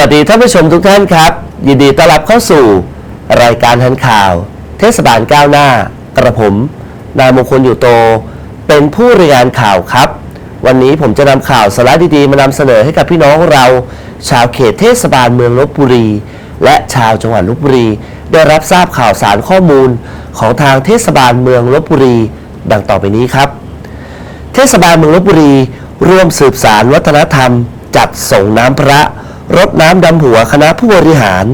สวัสดีท่านผู้ชมทุกท่านครับ ยินดีต้อนรับเข้าสู่ รายการทันข่าว เทศบาลก้าวหน้ากระผม นายมงคลอยู่โต เป็นผู้รายงานข่าวครับ วันนี้ผมจะนำข่าวสาระดีๆ มานำเสนอให้กับพี่น้องเรา ชาวเขตเทศบาลเมืองลบบุรี และชาวจังหวัดลบบุรี ได้รับทราบข่าวสารข้อมูลของทางเทศบาลเมืองลบบุรี ดังต่อไปนี้ครับ เทศบาลเมืองลบบุรี ร่วมสืบสารวัฒนธรรม จัดส่งน้ำพระ รดน้ำดำหัวคณะผู้บริหาร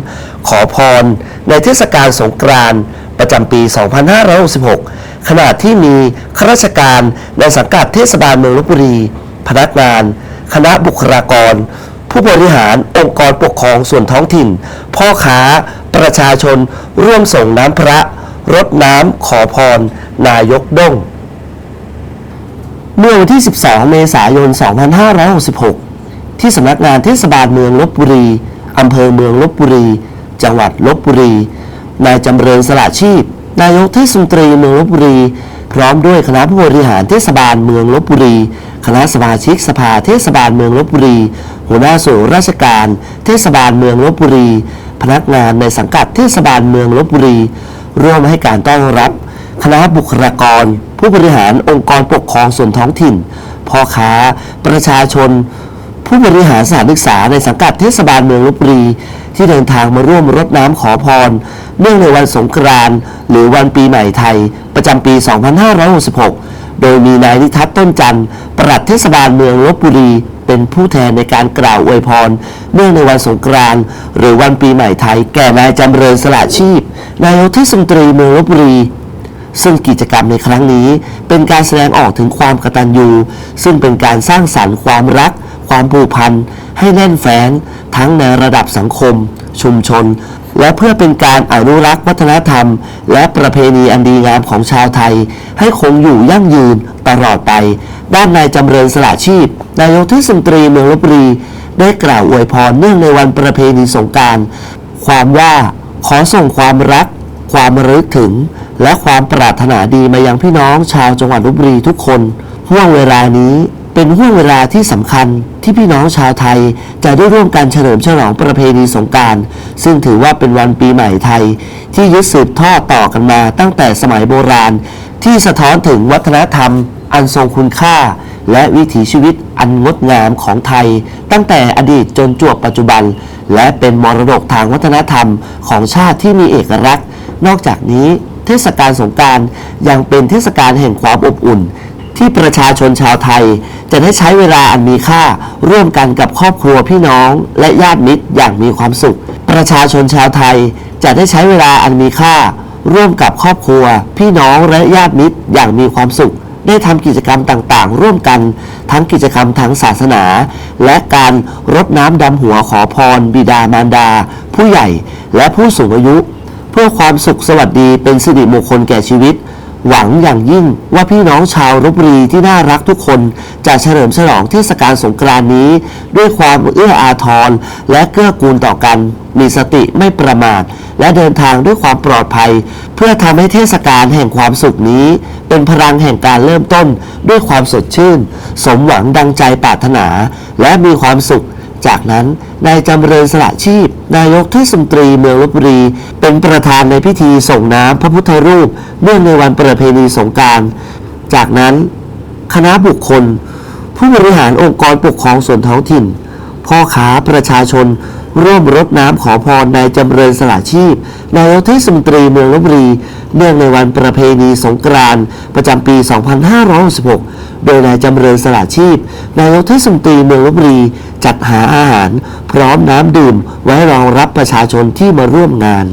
ขอพร ในเทศกาลสงกรานต์ประจำปี 2566 ขณะที่มีข้าราชการในสังกัดเทศบาลเมืองลบบุรี พนักงาน คณะบุคลากร ผู้บริหารองค์กรปกครองส่วนท้องถิ่น พ่อค้า ประชาชน ร่วมส่งน้ำพระรดน้ำขอพร นายกด้งเมื่อวันที่ 12 เมษายน 2566 ที่สำนักงานเทศบาลเมืองลบบุรีอำเภอเมืองลบบุรี จังหวัดลบบุรี นายจำเริญสละชีพ นายกเทศมนตรีเมืองลบบุรี พร้อมด้วยคณะผู้บริหารเทศบาลเมืองลบบุรี คณะสมาชิกสภาเทศบาลเมืองลบบุรี หัวหน้าส่วนราชการ เทศบาลเมืองลบบุรี พนักงานในสังกัดเทศบาลเมืองลบบุรี ร่วมให้การต้อนรับ คณะบุคลากร ผู้บริหารองค์กรปกครองส่วนท้องถิ่นพ่อค้า ประชาชน ผู้บริหารสถานศึกษาในสังกัดเทศบาลเมืองลบบุรี ที่เดินทางมาร่วมรดน้ำขอพร เนื่องในวันสงกรานต์หรือวันปีใหม่ไทย ประจำปี 2566 โดยมีนายนิทัศน์ต้นจันทร์ปลัดเทศบาลเมืองลบบุรี เป็นผู้แทนในการกล่าวอวยพร เนื่องในวันสงกรานต์หรือวันปีใหม่ไทย แก่นายจำเริญสละชีพนายกเทศมนตรีเมืองลบบุรีซึ่งกิจกรรมในครั้งนี้เป็นการแสดงออกถึงความกตัญญูซึ่งเป็นการสร้างสรรค์ความรัก ความผูกพันให้แน่นแฟ้นทั้งในระดับสังคม ชุมชน และเพื่อเป็นการอนุรักษ์วัฒนธรรม และประเพณีอันดีงามของชาวไทย ให้คงอยู่ยั่งยืนตลอดไป ด้านนายจำเริญสละชีพ นายกเทศมนตรีเมืองลบบุรี ได้กล่าวอวยพรเนื่องในวันประเพณีสงการความว่าขอส่งความรัก ความรึกถึง และความปรารถนาดีมายังพี่น้องชาวจังหวัดลบบุรีทุกคนห่วงเวลานี้ เป็นห่วงเวลาที่สำคัญที่พี่น้องชาวไทยจะได้ร่วมกันเฉลิมฉลองประเพณีสงการซึ่งถือว่าเป็นวันปีใหม่ไทย ที่ยึดสืบทอดต่อกันมาตั้งแต่สมัยโบราณ ที่สะท้อนถึงวัฒนธรรม อันทรงคุณค่า และวิถีชีวิตอันงดงามของไทย ตั้งแต่อดีตจนจวบปัจจุบัน และเป็นมรดกทางวัฒนธรรมของชาติที่มีเอกลักษณ์ นอกจากนี้เทศกาลสงการยังเป็นเทศกาลแห่งความอบอุ่น ที่ประชาชนชาวไทย จะได้ใช้เวลาอันมีค่า ร่วมกันกับครอบครัวพี่น้องและญาติมิตรอย่างมีความสุข ประชาชนชาวไทยจะได้ใช้เวลาอันมีค่า ร่วมกับครอบครัว พี่น้องและญาติมิตรอย่างมีความสุข ได้ทำกิจกรรมต่างๆ ร่วมกัน ทั้งกิจกรรมทางศาสนา และการรดน้ำดำหัวขอพร บิดามารดา ผู้ใหญ่และผู้สูงอายุ เพื่อความสุขสวัสดีเป็นสิริมงคลแก่ชีวิต หวังอย่างยิ่งว่าพี่น้องชาวลบรีที่น่ารักทุกคน จะเฉลิมฉลองเทศกาลสงกรานนี้ ด้วยความเอื้ออาทรและเกื้อกูลต่อกัน มีสติไม่ประมาท และเดินทางด้วยความปลอดภัย เพื่อทำให้เทศกาลแห่งความสุขนี้ เป็นพลังแห่งการเริ่มต้นด้วยความสดชื่น สมหวังดังใจปรารถนา และมีความสุข จากนั้นนายจำเริญสละชีพ นายกเทศมนตรีเมืองลบบุรี เป็นประธานในพิธีส่งน้ำพระพุทธรูปเนื่องในวันประเพณีสงกราร จากนั้นคณะบุคคล ผู้บริหารองค์กรปกครองส่วนท้องถิ่น พ่อค้าประชาชน ร่วมรดน้ำขอพรนายจำเริญสละชีพ นายกเทศมนตรีเมืองลบบุรี เนื่องในวันประเพณีสงกรานต์ประจำปี 2566โดยนายจำเริญสละชีพ นายกเทศมนตรีเมืองลบบุรี จัดหาอาหาร พร้อมน้ำดื่มไว้รองรับประชาชนที่มาร่วมงาน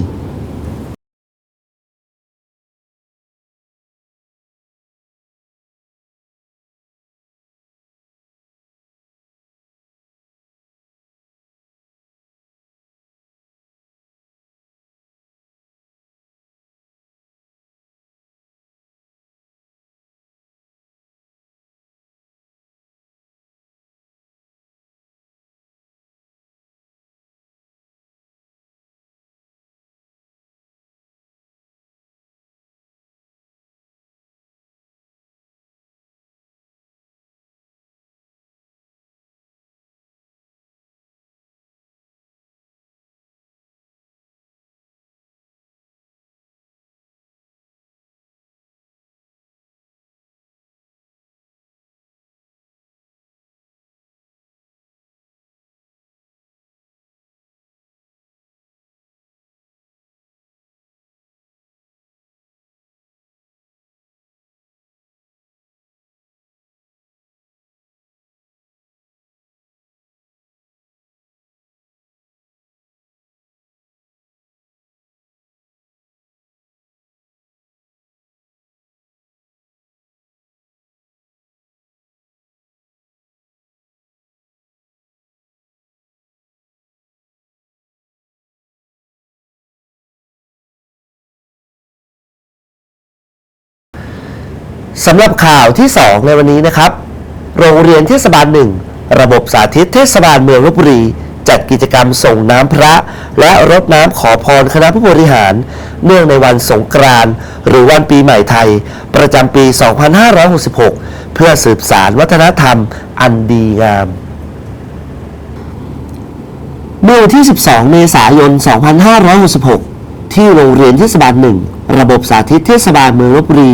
สำหรับข่าวที่ 2 ในวันนี้นะครับ โรงเรียนเทศบาลหนึ่งระบบสาธิตเทศบาลเมืองลบบุรี จัดกิจกรรมส่งน้ำพระ และรดน้ำขอพรคณะผู้บริหาร เนื่องในวันสงกรานต์หรือวันปีใหม่ไทย ประจำปี 2566 เพื่อสืบสารวัฒนธรรมอันดีงามเมื่อวันที่ 12 เมษายน 2566 ที่โรงเรียนเทศบาลหนึ่งระบบสาธิตเทศบาลเมืองลบบุรี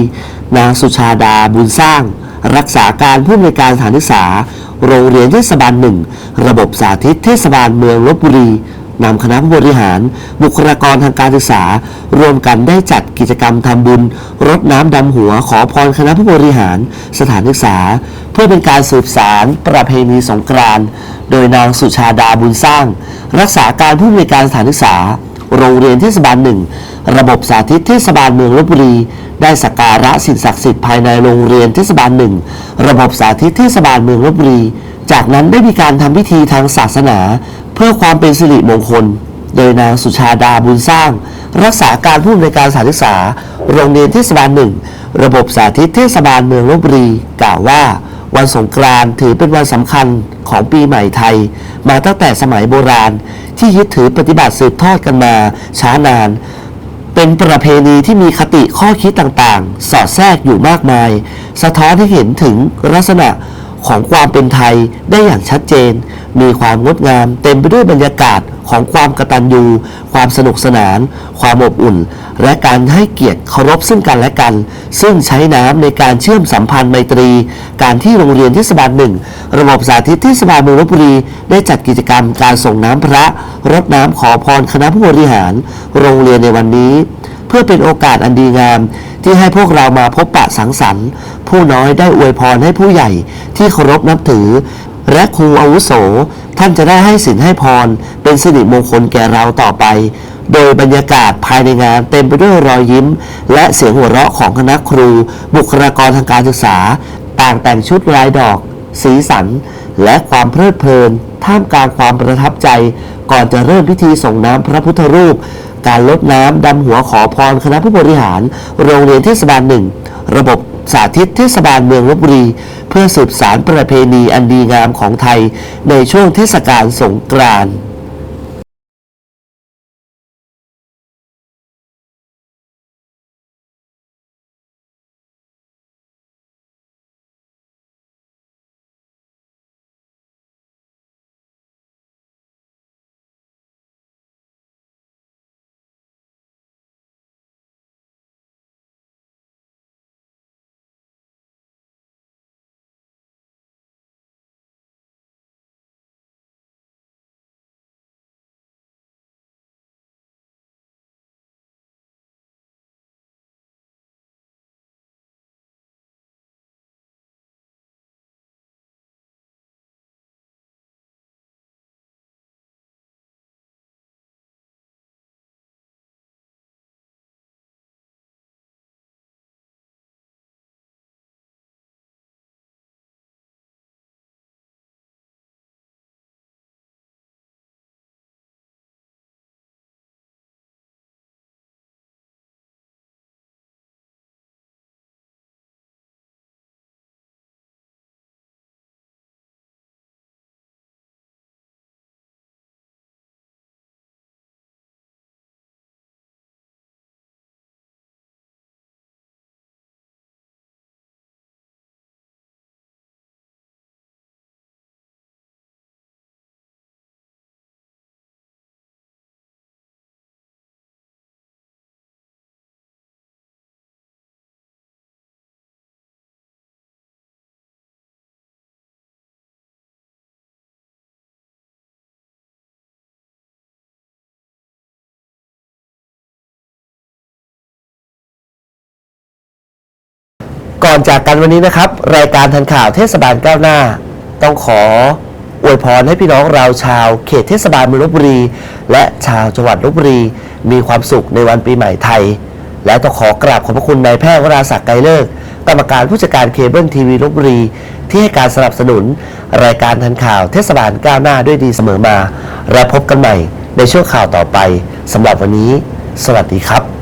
นางสุชาดาบุญสร้าง รักษาการผู้อำนวยการสถานศึกษา โรงเรียนเทศบาลหนึ่ง ระบบสาธิตเทศบาลเมืองลบบุรีนำคณะผู้บริหาร บุคลากรทางการศึกษา รวมกันได้จัดกิจกรรมทำบุญ รดน้ำดำหัวขอพรคณะผู้บริหาร สถานศึกษา เพื่อเป็นการสืบสารประเพณีสงกรานต์โดยนางสุชาดาบุญสร้าง รักษาการผู้อำนวยการสถานศึกษา โรงเรียนเทศบาลหนึ่ง ระบบสาธิตเทศบาลเมืองลบบุรี ได้สักการะสิ่งศักดิ์สิทธิ์ภายในโรงเรียนเทศบาลหนึ่ง ระบบสาธิตเทศบาลเมืองลบบุรี จากนั้นได้มีการทำพิธีทางศาสนา เพื่อความเป็นสิริมงคล โดยนางสุชาดาบุญสร้าง รักษาการผู้อำนวยการสาศึกษา โรงเรียนเทศบาลหนึ่ง ระบบสาธิตเทศบาลเมืองลบบุรี กล่าวว่า วันสงกรานต์ถือเป็นวันสำคัญของปีใหม่ไทย มาตั้งแต่สมัยโบราณ ที่ยึดถือปฏิบัติสืบทอดกันมาช้านาน เป็นประเพณีที่มีคติข้อคิดต่างๆ สอดแทรกอยู่มากมาย สะท้อนให้เห็นถึงลักษณะ ของความเป็นไทยได้อย่างชัดเจน มีความงดงาม เต็มไปด้วยบรรยากาศของความกตัญญู ความสนุกสนาน ความอบอุ่น และการให้เกียรติเคารพซึ่งกันและกัน ซึ่งใช้น้ำในการเชื่อมสัมพันธ์ไมตรี การที่โรงเรียนเทศบาลหนึ่ง ระบบสาธิตเทศบาลเมืองลบบุรี ได้จัดกิจกรรมการส่งน้ำพระ รดน้ำขอพรคณะผู้บริหาร โรงเรียนในวันนี้ เพื่อเป็นโอกาสอันดีงามที่ให้พวกเรามาพบปะสังสรรค์ ผู้น้อยได้อวยพรให้ผู้ใหญ่ที่เคารพนับถือ และครูอาวุโส ท่านจะได้ให้สินให้พร เป็นสิริมงคลแก่เราต่อไป โดยบรรยากาศภายในงานเต็มไปด้วยรอยยิ้ม และเสียงหัวเราะของคณะครู บุคลากรทางการศึกษา ต่างแต่งชุดลายดอก สีสัน และความเพลิดเพลิน ท่ามกลางความประทับใจ ก่อนจะเริ่มพิธีส่งน้ำพระพุทธรูปการลดน้ำดำหัวขอพรคณะผู้บริหาร โรงเรียนเทศบาลหนึ่ง ระบบ สาธิตเทศบาลเมืองลบบุรี เพื่อสืบสารประเพณีอันดีงามของไทยในช่วงเทศกาลสงกรานต์ ก่อนจากกันวันนี้นะครับ รายการทันข่าวเทศบาลก้าวหน้า ต้องขออวยพรให้พี่น้องเราชาวเขตเทศบาลเมืองลบบุรี และชาวจังหวัดลบบุรี มีความสุขในวันปีใหม่ไทย และต้องขอกราบขอบพระคุณนายแพทย์วราศักดิ์ไกรเลิกกรรมการผู้จัดการเคเบิลทีวีลบบุรี ที่ให้การสนับสนุน รายการทันข่าวเทศบาลก้าวหน้าด้วยดีเสมอมาและพบกันใหม่ในช่วงข่าวต่อไปสำหรับวันนี้ สวัสดีครับ